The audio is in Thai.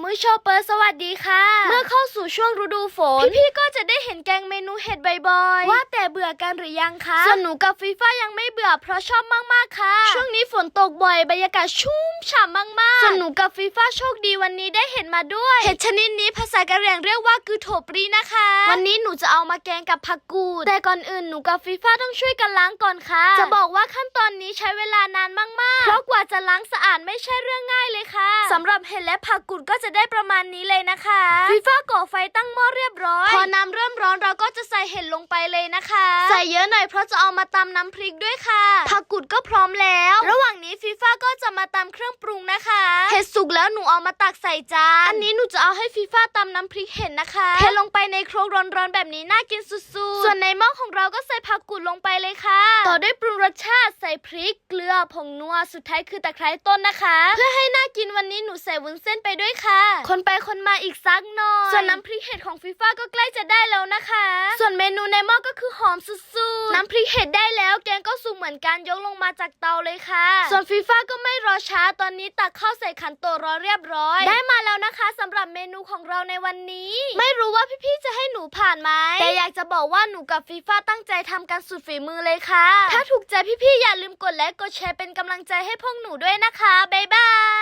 มื้อโชเปอร์สวัสดีค่ะ เมื่อเข้าสู่ช่วงฤดูฝน พี่ๆก็จะได้เห็นแกงเมนูเห็ดบ่อยๆ ว่าแต่เบื่อกันหรือยังคะส่วนหนูกับฟีฟ่ายังไม่เบื่อเพราะชอบมากๆค่ะ ช่วงนี้ฝนตกบ่อยบรรยากาศชุ่มฉ่ำมากๆส่วนหนูกับฟีฟ่าโชคดีวันนี้ได้เห็นมาด้วย เห็ดชนิดนี้ภาษากะเหรี่ยงเรียกว่ากือโถปรีนะคะ วันนี้หนูจะเอามาแกงกับผักกูด แต่ก่อนอื่นหนูกับฟีฟ่าต้องช่วยกันล้างก่อนค่ะ จะบอกว่าขั้นตอนนี้ใช้เวลานานมากๆ เพราะกว่าจะล้างสะอาดไม่ใช่เรื่องง่ายเลยค่ะสำหรับเห็ดและผักกูดก็จะได้ประมาณนี้เลยนะคะฟีฟ่าก่อไฟตั้งหม้อเรียบร้อย พอน้ำเริ่มร้อนเราก็จะใส่เห็ดลงไปเลยนะคะ ใส่เยอะหน่อยเพราะจะเอามาตำน้ำพริกด้วยค่ะผักกูดก็พร้อมแล้ว ระหว่างนี้ฟีฟ่าก็จะมาตำเครื่องปรุงนะคะเห็ดสุกแล้วหนูเอามาตักใส่จานอันนี้หนูจะเอาให้ฟีฟ่าตำน้ำพริกเห็ดนะคะเทลงไปในโครกร้อนๆแบบนี้น่ากินสุดๆ ส่วนในหม้อของเราก็ใส่ผักกูดลงไปเลยค่ะ ต่อด้วยปรุงรสชาติใส่พริกเกลือผงนัวสุดท้ายคือตะไคร้ต้นนะคะ เพื่อให้น่ากินวันนี้หนูใส่วุ้นเส้นไปด้วยค่ะคนไปคนมาอีกสักหน่อย ส่วนน้ำพริกเห็ดของฟีฟ่าก็ใกล้จะได้แล้วนะคะ ส่วนเมนูในหม้อก็คือหอมสุดๆ น้ำพริกเห็ดได้แล้วแกงก็สุกเหมือนกันยกลงมาจากเตาเลยค่ะ ส่วนฟีฟ่าก็ไม่รอช้าตอนนี้ตักข้าวใส่ขันโตรอเรียบร้อย ได้มาแล้วนะคะสำหรับเมนูของเราในวันนี้ ไม่รู้ว่าพี่ๆจะให้หนูผ่านไหมแต่อยากจะบอกว่าหนูกับฟีฟ่าตั้งใจทำกันสุดฝีมือเลยค่ะ ถ้าถูกใจพี่ๆอย่าลืมกดไลค์กดแชร์เป็นกำลังใจให้พวกหนูด้วยนะคะบ๊ายบาย